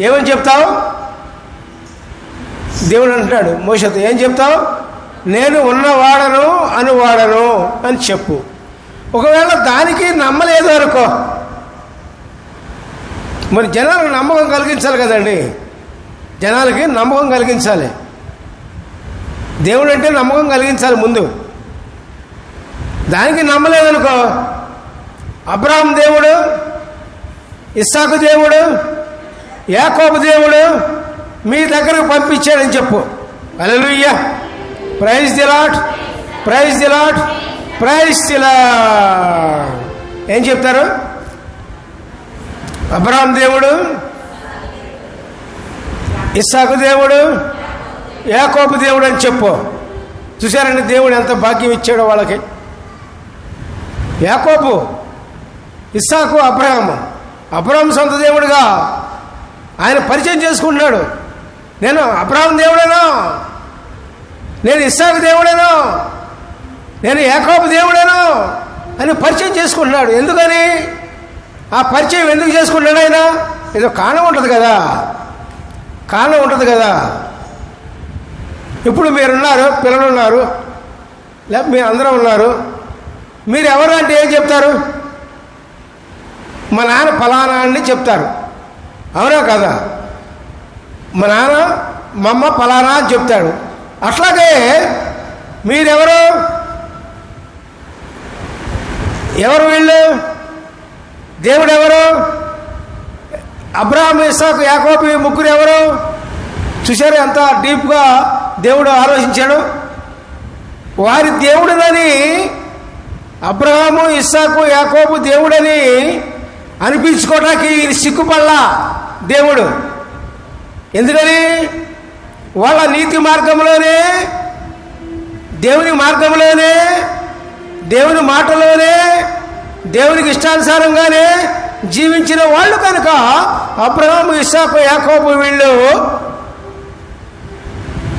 ఏమని చెప్తావు? దేవుడు అంటాడు మోసతో ఏం చెప్తావు? నేను ఉన్నవాడను అనువాడను అని చెప్పు. ఒకవేళ దానికి నమ్మలేదు అనుకో. మరి జనాలకు నమ్మకం కలిగించాలి కదండి. జనాలకి నమ్మకం కలిగించాలి. దేవుడు అంటే నమ్మకం కలిగించాలి ముందు. దానికి నమ్మలేదనుకో అబ్రాహం దేవుడు ఇస్సాకు దేవుడు యాకోబు దేవుడు మీ దగ్గరకు పంపించాడని చెప్పు. Hallelujah praise the lord praise the lord praise దిలా ఏం చెప్తారు? అబ్రాహం దేవుడు ఇస్సాకు దేవుడు యాకోబు దేవుడు అని చెప్పు. చూశారండి దేవుడు ఎంత భాగ్యం ఇచ్చాడో వాళ్ళకి. యాకోబు ఇస్సాకు అబ్రహాము. అబ్రహం సొంత దేవుడుగా. ఆయన పరిచయం చేసుకుంటున్నాడు. నేను అబ్రహాం దేవుడేనో? నేను ఇస్సాకు దేవుడేనో? నేను ఏకోప దేవుడేనో? అని పరిచయం చేసుకుంటున్నాడు. ఎందుకని? ఆ పరిచయం ఎందుకు చేసుకుంటున్నాడు ఆయన? ఏదో కారణం ఉంటుంది కదా. కారణం ఉంటుంది కదా. ఇప్పుడు మీరున్నారు పిల్లలు ఉన్నారు లేకపోతే మీరు అందరూ ఉన్నారు. మీరు ఎవరు అంటే ఏం చెప్తారు? మా నాన్న ఫలానా అని చెప్తారు. అవునా కదా? మా నాన్న మా అమ్మ ఫలానా అని చెప్తాడు. అట్లాగే మీరెవరు? ఎవరు వీళ్ళు? దేవుడు ఎవరు అబ్రాహం ఇస్సాకు యాకోబు ఈ ముగ్గురు ఎవరు? చూశారు ఎంత డీప్గా దేవుడు ఆలోచించాడు? వారి దేవుడునని అబ్రహాము ఇస్సాకు యాకోబు దేవుడని అనిపించుకోవడానికి సిగ్గుపడలా. దేవుడు. ఎందుకని? వాళ్ళ నీతి మార్గంలోనే దేవుని మార్గంలోనే దేవుని మాటలోనే దేవునికి ఇష్టానుసారంగానే జీవించిన వాళ్ళు కనుక అబ్రహాము ఇస్సాకు యాకోబు వీళ్ళు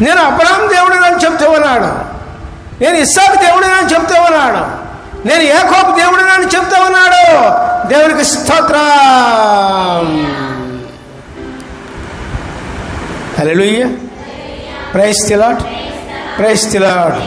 నేను అబ్రహాం దేవుడు అని చెప్తూ ఉన్నాడు. నేను ఇస్సాకు దేవుడు అని చెప్తూ ఉన్నాడు. నేను యాకోబు దేవుడు అని చెప్తూ ఉన్నాడు. దేవునికి స్తోత్రం. Hello praise the Lord praise the Lord